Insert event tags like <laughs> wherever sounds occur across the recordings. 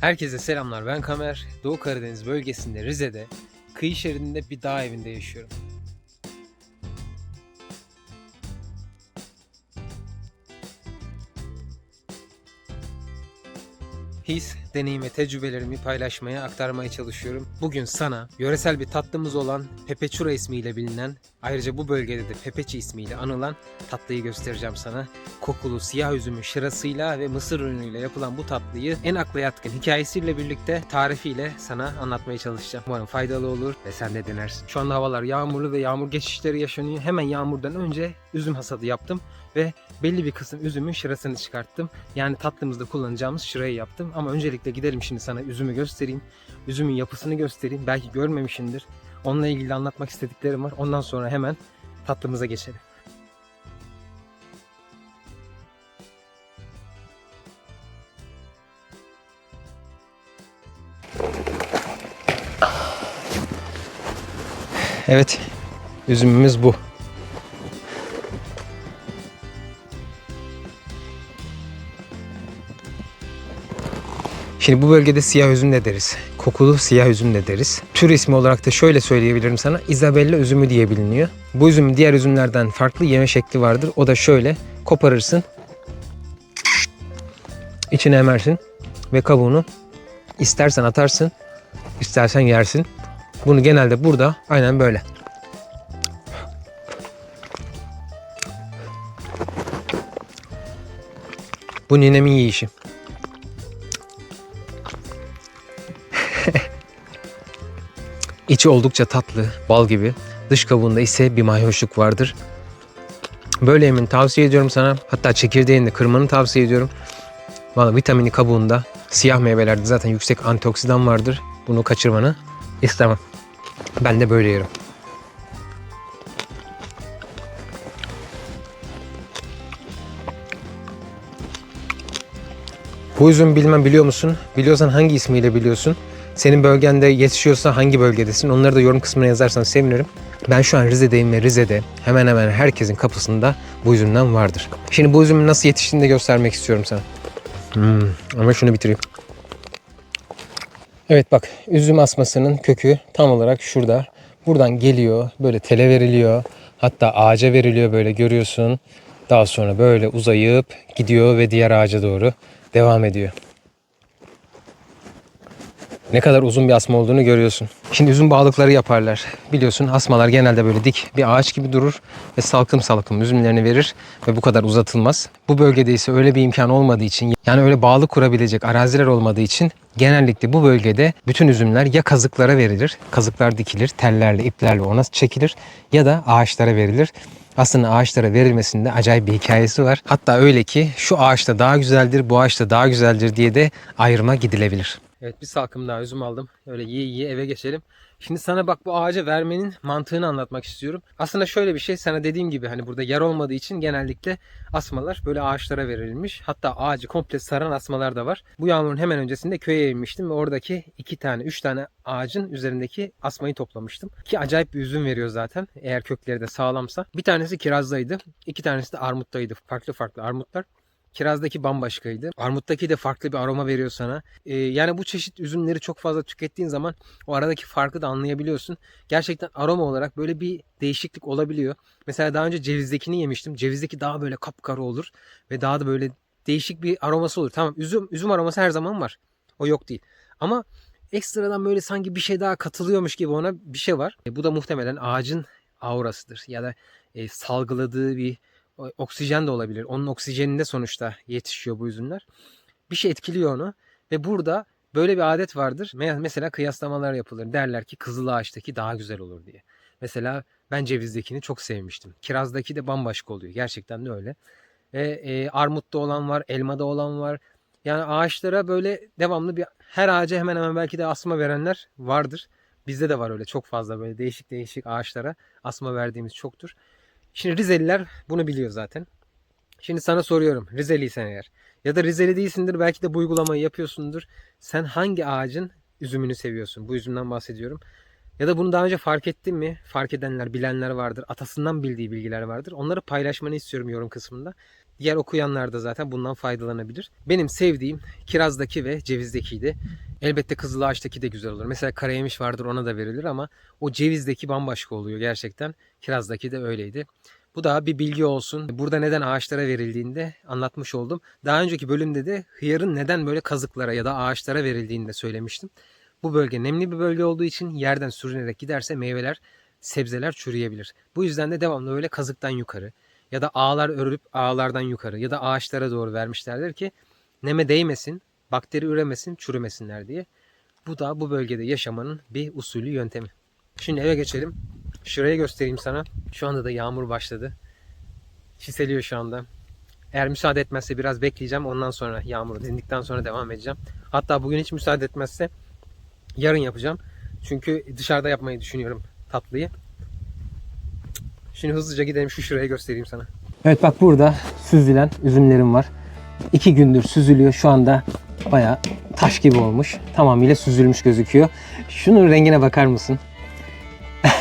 Herkese selamlar ben Kamer. Doğu Karadeniz bölgesinde Rize'de kıyı şeridinde bir dağ evinde yaşıyorum. His, deneyim ve tecrübelerimi paylaşmaya, aktarmaya çalışıyorum. Bugün sana yöresel bir tatlımız olan Pepechura ismiyle bilinen, ayrıca bu bölgede de Pepeçi ismiyle anılan tatlıyı göstereceğim sana. Kokulu siyah üzümün şırasıyla ve mısır ürünüyle yapılan bu tatlıyı en akla yatkın hikayesiyle birlikte tarifiyle sana anlatmaya çalışacağım. Umarım faydalı olur ve sen de denersin. Şu anda havalar yağmurlu ve yağmur geçişleri yaşanıyor. Hemen yağmurdan önce üzüm hasadı yaptım ve belli bir kısım üzümün şırasını çıkarttım. Yani tatlımızda kullanacağımız şırayı yaptım. Ama öncelikle gidelim şimdi sana üzümü göstereyim. Üzümün yapısını göstereyim. Belki görmemişindir. Onunla ilgili anlatmak istediklerim var. Ondan sonra hemen tatlımıza geçelim. Evet, üzümümüz bu. Şimdi bu bölgede siyah üzüm de deriz. Kokulu siyah üzüm de deriz. Tür ismi olarak da şöyle söyleyebilirim sana. Isabella üzümü diye biliniyor. Bu üzümün diğer üzümlerden farklı yeme şekli vardır. O da şöyle. Koparırsın. içine emersin. Ve kabuğunu istersen atarsın. istersen yersin. Bunu genelde burada aynen böyle. Bu ninemin yiyişi. İçi oldukça tatlı, bal gibi. Dış kabuğunda ise bir mayhoşluk vardır. Böyle yemin tavsiye ediyorum sana. Hatta çekirdeğini de kırmanı tavsiye ediyorum. Valla vitamini kabuğunda, siyah meyvelerde zaten yüksek antioksidan vardır. Bunu kaçırmanı istemem. Ben de böyle yerim. Bu üzüm bilmem biliyor musun? Biliyorsan hangi ismiyle biliyorsun? Senin bölgende yetişiyorsa hangi bölgedesin? Onları da yorum kısmına yazarsan sevinirim. Ben şu an Rize'deyim ve Rize'de hemen hemen herkesin kapısında bu üzümden vardır. Şimdi bu üzümün nasıl yetiştiğini de göstermek istiyorum sana. Hmm, ama şunu bitireyim. Evet bak üzüm asmasının kökü tam olarak şurada. Buradan geliyor böyle tele veriliyor. Hatta ağaca veriliyor böyle görüyorsun. Daha sonra böyle uzayıp gidiyor ve diğer ağaca doğru devam ediyor. Ne kadar uzun bir asma olduğunu görüyorsun. Şimdi üzüm bağlıkları yaparlar. Biliyorsun asmalar genelde böyle dik bir ağaç gibi durur ve salkım salkım üzümlerini verir ve bu kadar uzatılmaz. Bu bölgede ise öyle bir imkan olmadığı için yani öyle bağlı kurabilecek araziler olmadığı için genellikle bu bölgede bütün üzümler ya kazıklara verilir. Kazıklar dikilir, tellerle, iplerle ona çekilir ya da ağaçlara verilir. Aslında ağaçlara verilmesinde acayip bir hikayesi var. Hatta öyle ki şu ağaçta daha güzeldir, bu ağaçta daha güzeldir diye de ayrıma gidilebilir. Evet bir salkım daha üzüm aldım. Öyle yiye yiye eve geçelim. Şimdi sana bak bu ağaca vermenin mantığını anlatmak istiyorum. Aslında şöyle bir şey sana dediğim gibi hani burada yer olmadığı için genellikle asmalar böyle ağaçlara verilmiş. Hatta ağacı komple saran asmalar da var. Bu yağmurun hemen öncesinde köye inmiştim ve oradaki iki tane, üç tane ağacın üzerindeki asmayı toplamıştım. Ki acayip bir üzüm veriyor zaten eğer kökleri de sağlamsa. Bir tanesi kirazdaydı, iki tanesi de armuttaydı. Farklı farklı armutlar. Kirazdaki bambaşkaydı. Armuttaki de farklı bir aroma veriyor sana. Ee, yani bu çeşit üzümleri çok fazla tükettiğin zaman o aradaki farkı da anlayabiliyorsun. Gerçekten aroma olarak böyle bir değişiklik olabiliyor. Mesela daha önce cevizdekini yemiştim. Cevizdeki daha böyle kapkara olur ve daha da böyle değişik bir aroması olur. Tamam üzüm üzüm aroması her zaman var. O yok değil. Ama ekstradan böyle sanki bir şey daha katılıyormuş gibi ona bir şey var. E, bu da muhtemelen ağacın aurasıdır ya da e, salgıladığı bir oksijen de olabilir. Onun oksijeninde sonuçta yetişiyor bu üzümler. Bir şey etkiliyor onu ve burada böyle bir adet vardır. Me- Mesela kıyaslamalar yapılır. Derler ki kızıl ağaçtaki daha güzel olur diye. Mesela ben cevizdekini çok sevmiştim. Kirazdaki de bambaşka oluyor. Gerçekten de öyle. Ve e, armutta olan var, elmada olan var. Yani ağaçlara böyle devamlı bir her ağaca hemen hemen belki de asma verenler vardır. Bizde de var öyle çok fazla böyle değişik değişik ağaçlara asma verdiğimiz çoktur. Şimdi Rizeliler bunu biliyor zaten. Şimdi sana soruyorum. Rizeliysen eğer ya da Rizeli değilsindir belki de bu uygulamayı yapıyorsundur. Sen hangi ağacın üzümünü seviyorsun? Bu üzümden bahsediyorum. Ya da bunu daha önce fark ettin mi? Fark edenler, bilenler vardır. Atasından bildiği bilgiler vardır. Onları paylaşmanı istiyorum yorum kısmında. Diğer okuyanlar da zaten bundan faydalanabilir. Benim sevdiğim kirazdaki ve cevizdekiydi. Elbette kızıl ağaçtaki de güzel olur. Mesela karayemiş vardır ona da verilir ama o cevizdeki bambaşka oluyor gerçekten. Kirazdaki de öyleydi. Bu da bir bilgi olsun. Burada neden ağaçlara verildiğini de anlatmış oldum. Daha önceki bölümde de hıyarın neden böyle kazıklara ya da ağaçlara verildiğini de söylemiştim. Bu bölge nemli bir bölge olduğu için yerden sürünerek giderse meyveler, sebzeler çürüyebilir. Bu yüzden de devamlı öyle kazıktan yukarı ya da ağlar örülüp ağlardan yukarı ya da ağaçlara doğru vermişlerdir ki neme değmesin, bakteri üremesin, çürümesinler diye. Bu da bu bölgede yaşamanın bir usulü yöntemi. Şimdi eve geçelim. Şurayı göstereyim sana. Şu anda da yağmur başladı. Çiseliyor şu anda. Eğer müsaade etmezse biraz bekleyeceğim. Ondan sonra yağmur dindikten sonra devam edeceğim. Hatta bugün hiç müsaade etmezse yarın yapacağım. Çünkü dışarıda yapmayı düşünüyorum tatlıyı. Şimdi hızlıca gidelim şu şuraya göstereyim sana. Evet bak burada süzülen üzümlerim var. İki gündür süzülüyor. Şu anda bayağı taş gibi olmuş. Tamamıyla süzülmüş gözüküyor. Şunun rengine bakar mısın? <laughs>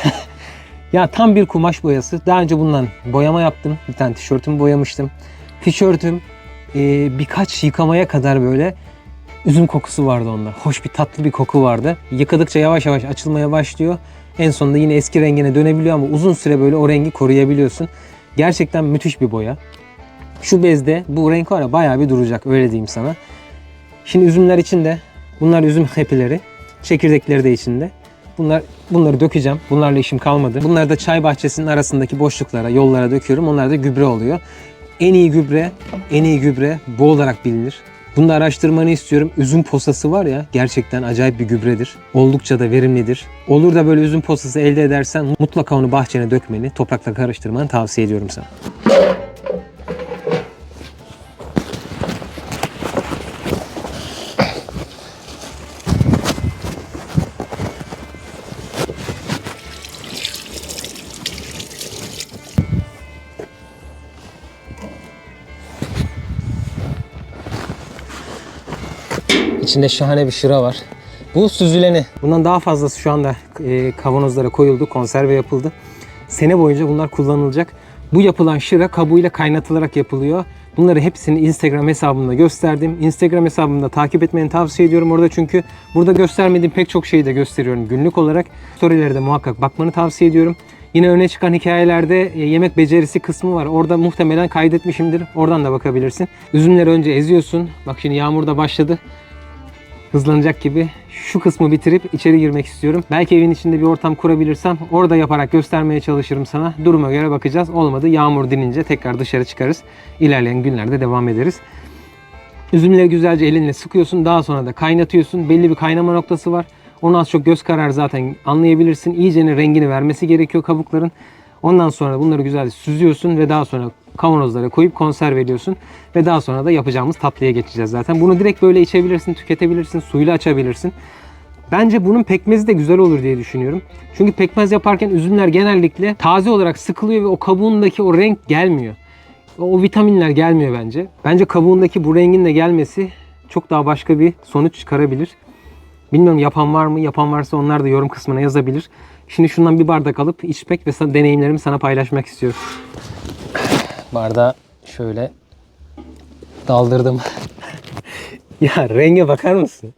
ya tam bir kumaş boyası. Daha önce bundan boyama yaptım. Bir tane tişörtümü boyamıştım. Tişörtüm e, birkaç yıkamaya kadar böyle üzüm kokusu vardı onda. Hoş bir tatlı bir koku vardı. Yıkadıkça yavaş yavaş açılmaya başlıyor. En sonunda yine eski rengine dönebiliyor ama uzun süre böyle o rengi koruyabiliyorsun. Gerçekten müthiş bir boya. Şu bezde bu renk var ya bayağı bir duracak öyle diyeyim sana. Şimdi üzümler içinde. Bunlar üzüm hepileri. Çekirdekleri de içinde. Bunlar bunları dökeceğim. Bunlarla işim kalmadı. Bunları da çay bahçesinin arasındaki boşluklara, yollara döküyorum. Onlar da gübre oluyor. En iyi gübre, en iyi gübre bu olarak bilinir. Bunu da araştırmanı istiyorum. Üzüm posası var ya gerçekten acayip bir gübredir. Oldukça da verimlidir. Olur da böyle üzüm posası elde edersen mutlaka onu bahçene dökmeni, toprakla karıştırmanı tavsiye ediyorum sana. İçinde şahane bir şıra var. Bu süzüleni. Bundan daha fazlası şu anda e, kavanozlara koyuldu, konserve yapıldı. Sene boyunca bunlar kullanılacak. Bu yapılan şıra kabuğuyla kaynatılarak yapılıyor. Bunları hepsini Instagram hesabımda gösterdim. Instagram hesabımda takip etmeni tavsiye ediyorum orada çünkü burada göstermediğim pek çok şeyi de gösteriyorum günlük olarak. Storylere de muhakkak bakmanı tavsiye ediyorum. Yine öne çıkan hikayelerde e, yemek becerisi kısmı var. Orada muhtemelen kaydetmişimdir. Oradan da bakabilirsin. Üzümleri önce eziyorsun. Bak şimdi yağmur da başladı hızlanacak gibi şu kısmı bitirip içeri girmek istiyorum. Belki evin içinde bir ortam kurabilirsem orada yaparak göstermeye çalışırım sana. Duruma göre bakacağız. Olmadı yağmur dinince tekrar dışarı çıkarız. İlerleyen günlerde devam ederiz. Üzümleri güzelce elinle sıkıyorsun. Daha sonra da kaynatıyorsun. Belli bir kaynama noktası var. Onu az çok göz kararı zaten anlayabilirsin. İyicenin rengini vermesi gerekiyor kabukların. Ondan sonra bunları güzelce süzüyorsun ve daha sonra kavanozlara koyup konserve ediyorsun. Ve daha sonra da yapacağımız tatlıya geçeceğiz zaten. Bunu direkt böyle içebilirsin, tüketebilirsin, suyla açabilirsin. Bence bunun pekmezi de güzel olur diye düşünüyorum. Çünkü pekmez yaparken üzümler genellikle taze olarak sıkılıyor ve o kabuğundaki o renk gelmiyor. O vitaminler gelmiyor bence. Bence kabuğundaki bu rengin de gelmesi çok daha başka bir sonuç çıkarabilir. Bilmiyorum yapan var mı? Yapan varsa onlar da yorum kısmına yazabilir. Şimdi şundan bir bardak alıp içmek ve sana, deneyimlerimi sana paylaşmak istiyorum. Bardağı şöyle daldırdım. <laughs> ya renge bakar mısın?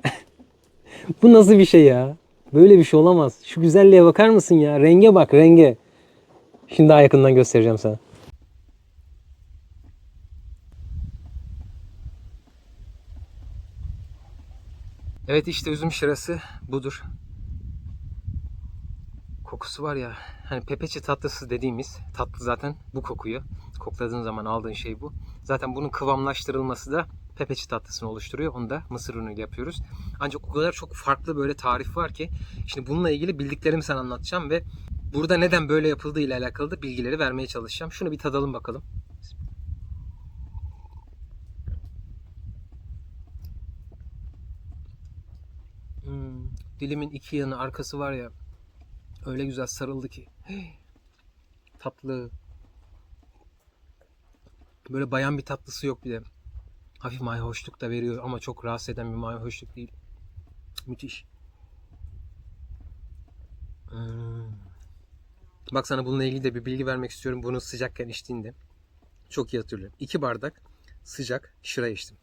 <laughs> Bu nasıl bir şey ya? Böyle bir şey olamaz. Şu güzelliğe bakar mısın ya? Renge bak renge. Şimdi daha yakından göstereceğim sana. Evet işte üzüm şırası budur. Kokusu var ya hani pepeçi tatlısı dediğimiz tatlı zaten bu kokuyu. Kokladığın zaman aldığın şey bu. Zaten bunun kıvamlaştırılması da pepeçi tatlısını oluşturuyor. Onu da mısır unuyla yapıyoruz. Ancak o kadar çok farklı böyle tarif var ki şimdi bununla ilgili bildiklerimi sana anlatacağım ve burada neden böyle yapıldığı ile alakalı da bilgileri vermeye çalışacağım. Şunu bir tadalım bakalım. Hmm, dilimin iki yanı arkası var ya öyle güzel sarıldı ki. <gasps> Tatlı. Böyle bayan bir tatlısı yok bir de. Hafif mayhoşluk da veriyor ama çok rahatsız eden bir mayhoşluk değil. Müthiş. Hmm. Bak sana bununla ilgili de bir bilgi vermek istiyorum. Bunu sıcakken içtiğinde. çok iyi hatırlıyorum. 2 bardak sıcak şıra içtim.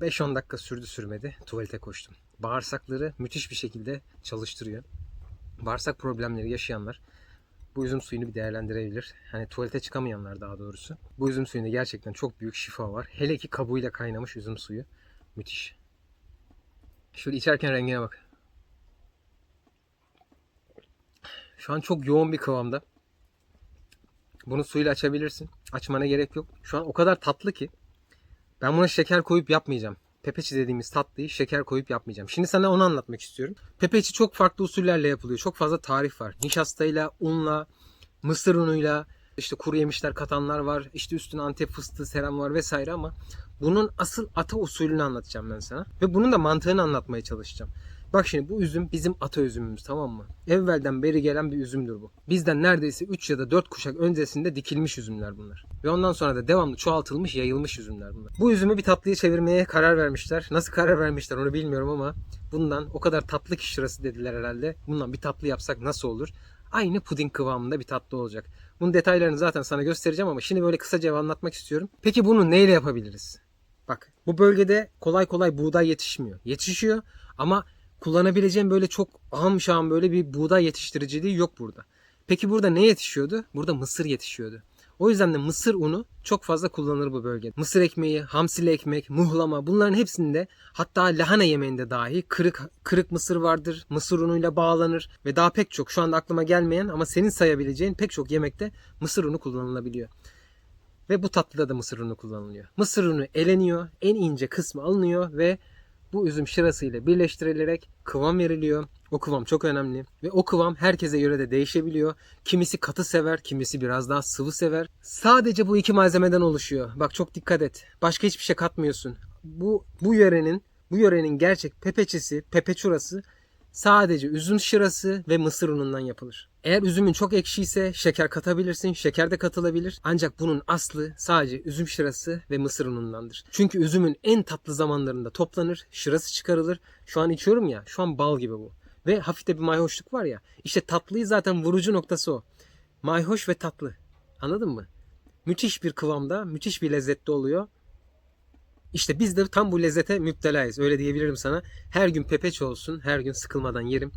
5-10 dakika sürdü sürmedi. Tuvalete koştum. Bağırsakları müthiş bir şekilde çalıştırıyor. Bağırsak problemleri yaşayanlar bu üzüm suyunu bir değerlendirebilir. Hani tuvalete çıkamayanlar daha doğrusu. Bu üzüm suyunda gerçekten çok büyük şifa var. Hele ki kabuğuyla kaynamış üzüm suyu. Müthiş. Şöyle içerken rengine bak. Şu an çok yoğun bir kıvamda. Bunu suyla açabilirsin. Açmana gerek yok. Şu an o kadar tatlı ki ben buna şeker koyup yapmayacağım. Pepeçi dediğimiz tatlıyı şeker koyup yapmayacağım. Şimdi sana onu anlatmak istiyorum. Pepeçi çok farklı usullerle yapılıyor. Çok fazla tarif var. Nişastayla, unla, mısır unuyla, işte kuru yemişler katanlar var. İşte üstüne antep fıstığı seram var vesaire ama bunun asıl ata usulünü anlatacağım ben sana. Ve bunun da mantığını anlatmaya çalışacağım. Bak şimdi bu üzüm bizim ata üzümümüz tamam mı? Evvelden beri gelen bir üzümdür bu. Bizden neredeyse 3 ya da 4 kuşak öncesinde dikilmiş üzümler bunlar. Ve ondan sonra da devamlı çoğaltılmış, yayılmış üzümler bunlar. Bu üzümü bir tatlıya çevirmeye karar vermişler. Nasıl karar vermişler onu bilmiyorum ama bundan o kadar tatlı ki şırası dediler herhalde. Bundan bir tatlı yapsak nasıl olur? Aynı puding kıvamında bir tatlı olacak. Bunun detaylarını zaten sana göstereceğim ama şimdi böyle kısaca anlatmak istiyorum. Peki bunu neyle yapabiliriz? Bak bu bölgede kolay kolay buğday yetişmiyor. Yetişiyor ama kullanabileceğim böyle çok ahım şahım böyle bir buğday yetiştiriciliği yok burada. Peki burada ne yetişiyordu? Burada mısır yetişiyordu. O yüzden de mısır unu çok fazla kullanılır bu bölgede. Mısır ekmeği, hamsili ekmek, muhlama bunların hepsinde hatta lahana yemeğinde dahi kırık kırık mısır vardır. Mısır unuyla bağlanır ve daha pek çok şu anda aklıma gelmeyen ama senin sayabileceğin pek çok yemekte mısır unu kullanılabiliyor. Ve bu tatlıda da mısır unu kullanılıyor. Mısır unu eleniyor, en ince kısmı alınıyor ve bu üzüm şırası ile birleştirilerek kıvam veriliyor. O kıvam çok önemli ve o kıvam herkese göre de değişebiliyor. Kimisi katı sever, kimisi biraz daha sıvı sever. Sadece bu iki malzemeden oluşuyor. Bak çok dikkat et. Başka hiçbir şey katmıyorsun. Bu bu yörenin bu yörenin gerçek pepeçesi, pepeçurası sadece üzüm şırası ve mısır unundan yapılır. Eğer üzümün çok ekşiyse şeker katabilirsin, şeker de katılabilir. Ancak bunun aslı sadece üzüm şırası ve mısır unundandır. Çünkü üzümün en tatlı zamanlarında toplanır, şırası çıkarılır. Şu an içiyorum ya, şu an bal gibi bu. Ve hafif de bir mayhoşluk var ya. İşte tatlıyı zaten vurucu noktası o. Mayhoş ve tatlı. Anladın mı? Müthiş bir kıvamda, müthiş bir lezzette oluyor. İşte biz de tam bu lezzete müptelayız. Öyle diyebilirim sana. Her gün pepeç olsun, her gün sıkılmadan yerim.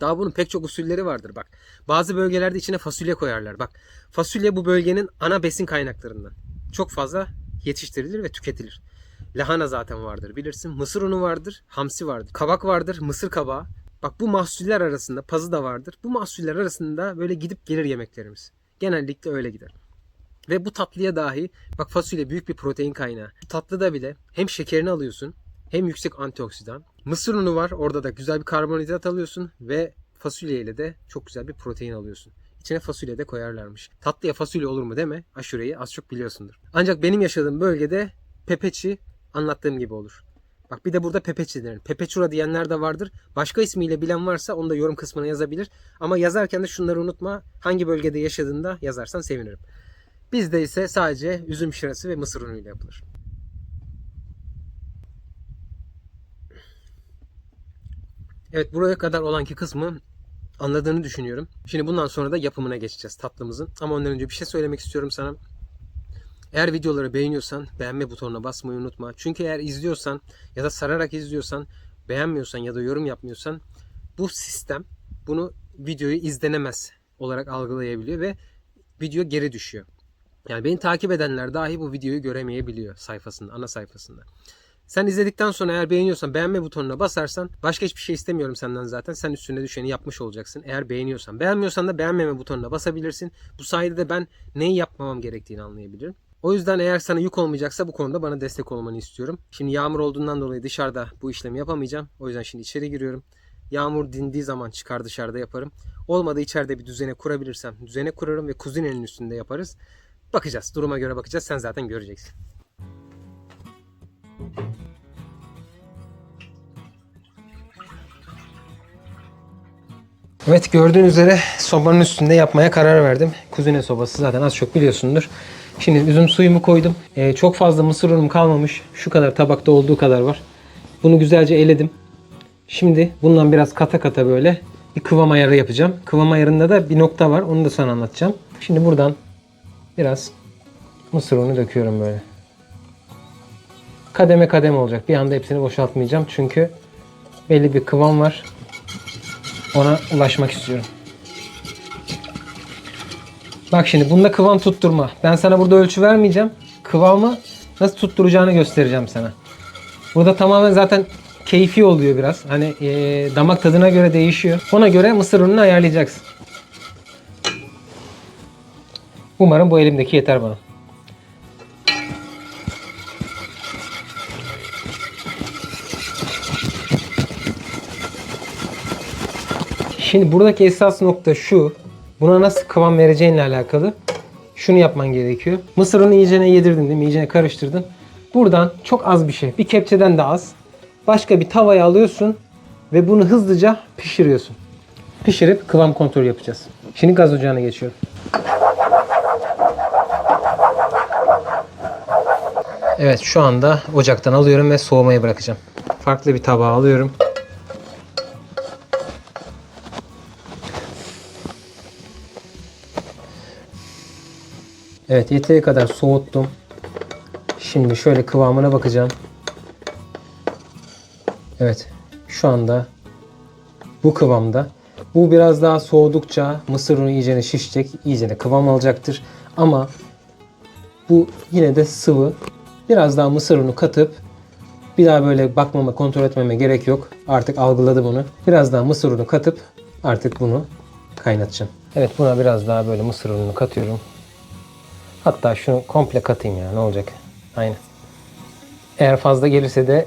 Daha bunun pek çok usulleri vardır bak. Bazı bölgelerde içine fasulye koyarlar. Bak fasulye bu bölgenin ana besin kaynaklarından. Çok fazla yetiştirilir ve tüketilir. Lahana zaten vardır bilirsin. Mısır unu vardır, hamsi vardır. Kabak vardır, mısır kabağı. Bak bu mahsuller arasında pazı da vardır. Bu mahsuller arasında böyle gidip gelir yemeklerimiz. Genellikle öyle gider. Ve bu tatlıya dahi bak fasulye büyük bir protein kaynağı. Tatlıda bile hem şekerini alıyorsun hem yüksek antioksidan. Mısır unu var orada da güzel bir karbonhidrat alıyorsun ve fasulye ile de çok güzel bir protein alıyorsun. İçine fasulye de koyarlarmış. Tatlıya fasulye olur mu deme aşureyi az çok biliyorsundur. Ancak benim yaşadığım bölgede pepeçi anlattığım gibi olur. Bak bir de burada pepeçi denir. Pepeçura diyenler de vardır. Başka ismiyle bilen varsa onu da yorum kısmına yazabilir. Ama yazarken de şunları unutma. Hangi bölgede yaşadığında yazarsan sevinirim. Bizde ise sadece üzüm şırası ve mısır unuyla yapılır. Evet buraya kadar olanki kısmı anladığını düşünüyorum. Şimdi bundan sonra da yapımına geçeceğiz tatlımızın. Ama ondan önce bir şey söylemek istiyorum sana. Eğer videoları beğeniyorsan beğenme butonuna basmayı unutma. Çünkü eğer izliyorsan ya da sararak izliyorsan, beğenmiyorsan ya da yorum yapmıyorsan bu sistem bunu videoyu izlenemez olarak algılayabiliyor ve video geri düşüyor. Yani beni takip edenler dahi bu videoyu göremeyebiliyor sayfasında, ana sayfasında. Sen izledikten sonra eğer beğeniyorsan beğenme butonuna basarsan başka hiçbir şey istemiyorum senden zaten. Sen üstüne düşeni yapmış olacaksın eğer beğeniyorsan. Beğenmiyorsan da beğenmeme butonuna basabilirsin. Bu sayede de ben neyi yapmamam gerektiğini anlayabilirim. O yüzden eğer sana yük olmayacaksa bu konuda bana destek olmanı istiyorum. Şimdi yağmur olduğundan dolayı dışarıda bu işlemi yapamayacağım. O yüzden şimdi içeri giriyorum. Yağmur dindiği zaman çıkar dışarıda yaparım. Olmadı içeride bir düzene kurabilirsem düzene kurarım ve kuzinenin üstünde yaparız. Bakacağız. Duruma göre bakacağız. Sen zaten göreceksin. Evet gördüğün üzere sobanın üstünde yapmaya karar verdim. Kuzine sobası zaten az çok biliyorsundur. Şimdi üzüm suyumu koydum. Ee, çok fazla mısır unum kalmamış. Şu kadar tabakta olduğu kadar var. Bunu güzelce eledim. Şimdi bundan biraz kata kata böyle bir kıvam ayarı yapacağım. Kıvam ayarında da bir nokta var. Onu da sana anlatacağım. Şimdi buradan biraz mısır unu döküyorum böyle. Kademe kademe olacak. Bir anda hepsini boşaltmayacağım. Çünkü belli bir kıvam var. Ona ulaşmak istiyorum. Bak şimdi bunda kıvam tutturma. Ben sana burada ölçü vermeyeceğim. Kıvamı nasıl tutturacağını göstereceğim sana. Burada tamamen zaten keyfi oluyor biraz. Hani eee, damak tadına göre değişiyor. Ona göre mısır ununu ayarlayacaksın. Umarım bu elimdeki yeter bana. Şimdi buradaki esas nokta şu. Buna nasıl kıvam vereceğinle alakalı. Şunu yapman gerekiyor. Mısır unu iyicene yedirdin değil mi? İyicene karıştırdın. Buradan çok az bir şey. Bir kepçeden de az. Başka bir tavaya alıyorsun ve bunu hızlıca pişiriyorsun. Pişirip kıvam kontrolü yapacağız. Şimdi gaz ocağına geçiyorum. Evet şu anda ocaktan alıyorum ve soğumaya bırakacağım. Farklı bir tabağa alıyorum. Evet yeteri kadar soğuttum. Şimdi şöyle kıvamına bakacağım. Evet şu anda bu kıvamda. Bu biraz daha soğudukça mısır unu iyicene şişecek, iyicene kıvam alacaktır. Ama bu yine de sıvı. Biraz daha mısır unu katıp bir daha böyle bakmama, kontrol etmeme gerek yok. Artık algıladı bunu. Biraz daha mısır unu katıp artık bunu kaynatacağım. Evet buna biraz daha böyle mısır ununu katıyorum. Hatta şunu komple katayım ya ne olacak. Aynen. Eğer fazla gelirse de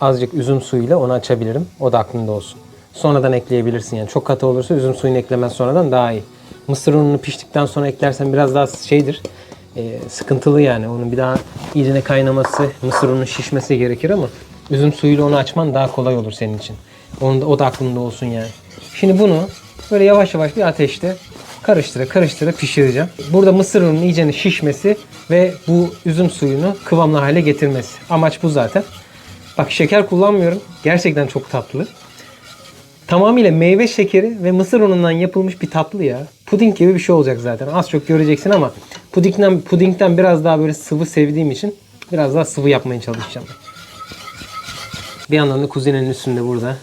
azıcık üzüm suyuyla onu açabilirim. O da aklında olsun. Sonradan ekleyebilirsin yani. Çok katı olursa üzüm suyunu eklemen sonradan daha iyi. Mısır ununu piştikten sonra eklersen biraz daha şeydir. E, sıkıntılı yani. Onun bir daha iyicene kaynaması, mısır ununun şişmesi gerekir ama üzüm suyuyla onu açman daha kolay olur senin için. Onun da, o da aklında olsun yani. Şimdi bunu böyle yavaş yavaş bir ateşte karıştıra karıştıra pişireceğim. Burada mısır ununun iyicene şişmesi ve bu üzüm suyunu kıvamlı hale getirmesi. Amaç bu zaten. Bak şeker kullanmıyorum. Gerçekten çok tatlı. Tamamıyla meyve şekeri ve mısır unundan yapılmış bir tatlı ya. Puding gibi bir şey olacak zaten. Az çok göreceksin ama pudingden, pudingden biraz daha böyle sıvı sevdiğim için biraz daha sıvı yapmaya çalışacağım. Bir yandan da kuzinenin üstünde burada.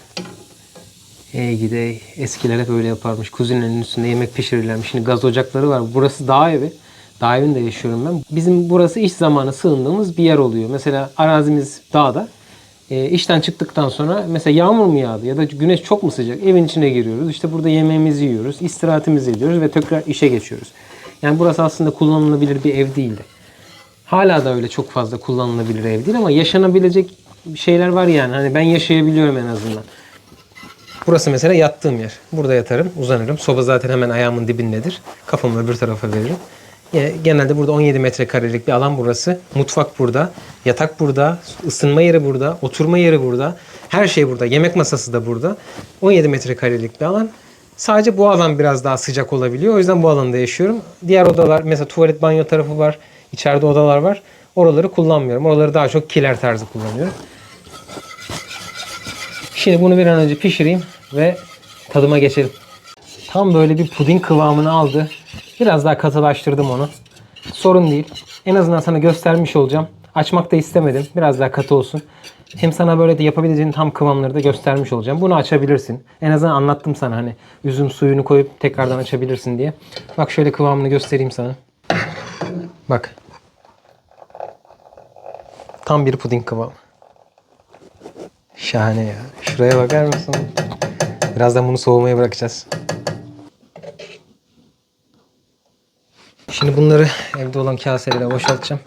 Ey gide eskiler hep öyle yaparmış. Kuzinenin üstünde yemek pişirirlermiş. Şimdi gaz ocakları var. Burası dağ evi. Dağ evinde yaşıyorum ben. Bizim burası iş zamanı sığındığımız bir yer oluyor. Mesela arazimiz dağda. E, işten çıktıktan sonra mesela yağmur mu yağdı ya da güneş çok mu sıcak evin içine giriyoruz. İşte burada yemeğimizi yiyoruz, istirahatimizi ediyoruz ve tekrar işe geçiyoruz. Yani burası aslında kullanılabilir bir ev değildi. Hala da öyle çok fazla kullanılabilir ev değil ama yaşanabilecek şeyler var yani. Hani ben yaşayabiliyorum en azından. Burası mesela yattığım yer. Burada yatarım, uzanırım. Soba zaten hemen ayağımın dibindedir. Kafamı öbür tarafa veririm. Genelde burada 17 metrekarelik bir alan burası. Mutfak burada, yatak burada, ısınma yeri burada, oturma yeri burada. Her şey burada. Yemek masası da burada. 17 metrekarelik bir alan. Sadece bu alan biraz daha sıcak olabiliyor. O yüzden bu alanda yaşıyorum. Diğer odalar mesela tuvalet banyo tarafı var. İçeride odalar var. Oraları kullanmıyorum. Oraları daha çok kiler tarzı kullanıyorum. Şimdi bunu bir an önce pişireyim ve tadıma geçelim. Tam böyle bir puding kıvamını aldı. Biraz daha katılaştırdım onu. Sorun değil. En azından sana göstermiş olacağım. Açmak da istemedim. Biraz daha katı olsun. Hem sana böyle de yapabileceğin tam kıvamları da göstermiş olacağım. Bunu açabilirsin. En azından anlattım sana hani üzüm suyunu koyup tekrardan açabilirsin diye. Bak şöyle kıvamını göstereyim sana. Bak. Tam bir puding kıvamı. Şahane ya. Şuraya bakar mısın? Birazdan bunu soğumaya bırakacağız. Şimdi bunları evde olan kaselere boşaltacağım.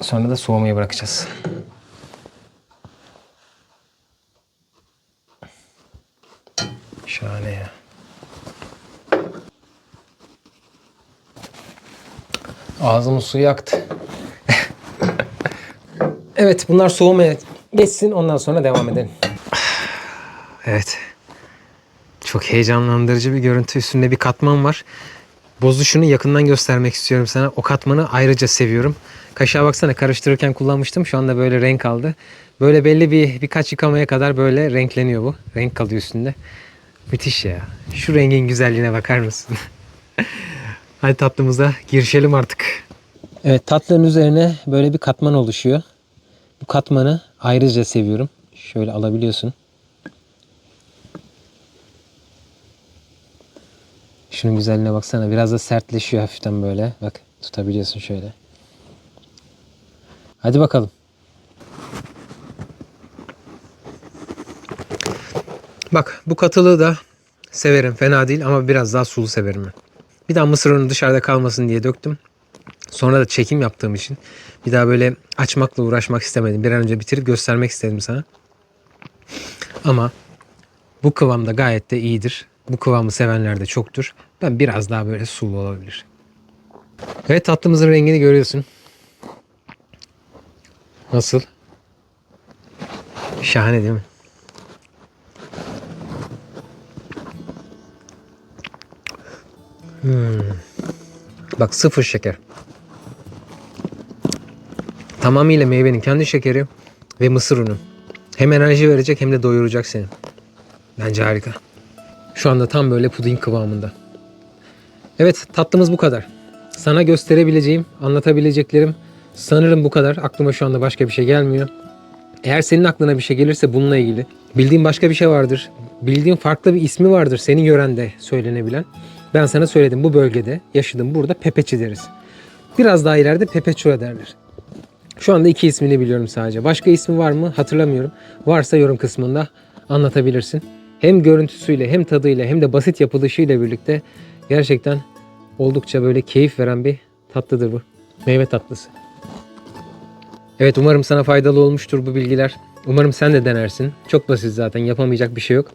Sonra da soğumaya bırakacağız. Şahane ya. Ağzımın suyu aktı. <laughs> evet bunlar soğumaya geçsin ondan sonra devam edelim. Evet. Çok heyecanlandırıcı bir görüntü. Üstünde bir katman var. Bozuşunu yakından göstermek istiyorum sana. O katmanı ayrıca seviyorum. Kaşığa baksana karıştırırken kullanmıştım. Şu anda böyle renk aldı. Böyle belli bir birkaç yıkamaya kadar böyle renkleniyor bu. Renk kalıyor üstünde. Müthiş ya. Şu rengin güzelliğine bakar mısın? <laughs> Hadi tatlımıza girişelim artık. Evet tatlının üzerine böyle bir katman oluşuyor. Bu katmanı ayrıca seviyorum. Şöyle alabiliyorsun. Şunun güzelliğine baksana. Biraz da sertleşiyor hafiften böyle. Bak tutabiliyorsun şöyle. Hadi bakalım. Bak bu katılığı da severim. Fena değil ama biraz daha sulu severim ben. Bir daha mısır unu dışarıda kalmasın diye döktüm. Sonra da çekim yaptığım için bir daha böyle açmakla uğraşmak istemedim. Bir an önce bitirip göstermek istedim sana. Ama bu kıvamda gayet de iyidir. Bu kıvamı sevenler de çoktur. Ben biraz daha böyle sulu olabilir. Evet tatlımızın rengini görüyorsun. Nasıl? Şahane değil mi? Hmm. Bak sıfır şeker. Tamamıyla meyvenin kendi şekeri ve mısır unu. Hem enerji verecek hem de doyuracak seni. Bence harika. Şu anda tam böyle puding kıvamında. Evet tatlımız bu kadar. Sana gösterebileceğim, anlatabileceklerim sanırım bu kadar. Aklıma şu anda başka bir şey gelmiyor. Eğer senin aklına bir şey gelirse bununla ilgili bildiğin başka bir şey vardır. Bildiğin farklı bir ismi vardır senin yörende söylenebilen. Ben sana söyledim bu bölgede yaşadım burada pepeçi deriz. Biraz daha ileride pepeçura derler. Şu anda iki ismini biliyorum sadece. Başka ismi var mı hatırlamıyorum. Varsa yorum kısmında anlatabilirsin. Hem görüntüsüyle hem tadıyla hem de basit yapılışıyla birlikte gerçekten oldukça böyle keyif veren bir tatlıdır bu. Meyve tatlısı. Evet umarım sana faydalı olmuştur bu bilgiler. Umarım sen de denersin. Çok basit zaten yapamayacak bir şey yok.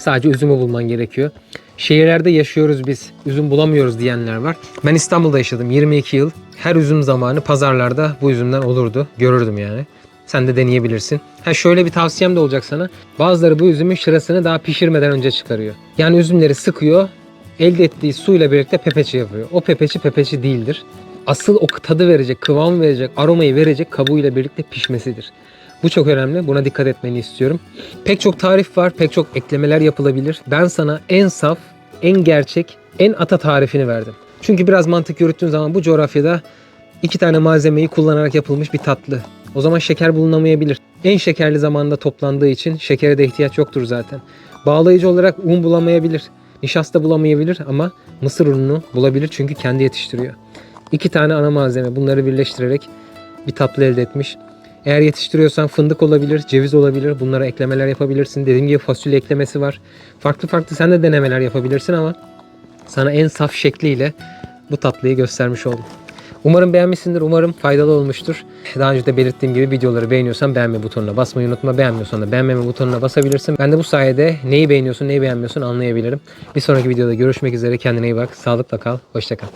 Sadece üzümü bulman gerekiyor. Şehirlerde yaşıyoruz biz, üzüm bulamıyoruz diyenler var. Ben İstanbul'da yaşadım 22 yıl. Her üzüm zamanı pazarlarda bu üzümden olurdu. Görürdüm yani. Sen de deneyebilirsin. Ha şöyle bir tavsiyem de olacak sana. Bazıları bu üzümün şırasını daha pişirmeden önce çıkarıyor. Yani üzümleri sıkıyor, elde ettiği suyla birlikte pepeçi yapıyor. O pepeçi pepeçi değildir. Asıl o tadı verecek, kıvam verecek, aromayı verecek kabuğuyla birlikte pişmesidir. Bu çok önemli. Buna dikkat etmeni istiyorum. Pek çok tarif var, pek çok eklemeler yapılabilir. Ben sana en saf, en gerçek, en ata tarifini verdim. Çünkü biraz mantık yürüttüğün zaman bu coğrafyada iki tane malzemeyi kullanarak yapılmış bir tatlı. O zaman şeker bulunamayabilir. En şekerli zamanda toplandığı için şekere de ihtiyaç yoktur zaten. Bağlayıcı olarak un bulamayabilir. Nişasta bulamayabilir ama mısır ununu bulabilir çünkü kendi yetiştiriyor. İki tane ana malzeme bunları birleştirerek bir tatlı elde etmiş. Eğer yetiştiriyorsan fındık olabilir, ceviz olabilir. Bunlara eklemeler yapabilirsin. Dediğim gibi fasulye eklemesi var. Farklı farklı sen de denemeler yapabilirsin ama sana en saf şekliyle bu tatlıyı göstermiş oldum. Umarım beğenmişsindir. Umarım faydalı olmuştur. Daha önce de belirttiğim gibi videoları beğeniyorsan beğenme butonuna basmayı unutma. Beğenmiyorsan da beğenmeme butonuna basabilirsin. Ben de bu sayede neyi beğeniyorsun, neyi beğenmiyorsun anlayabilirim. Bir sonraki videoda görüşmek üzere. Kendine iyi bak. Sağlıkla kal. Hoşça kal.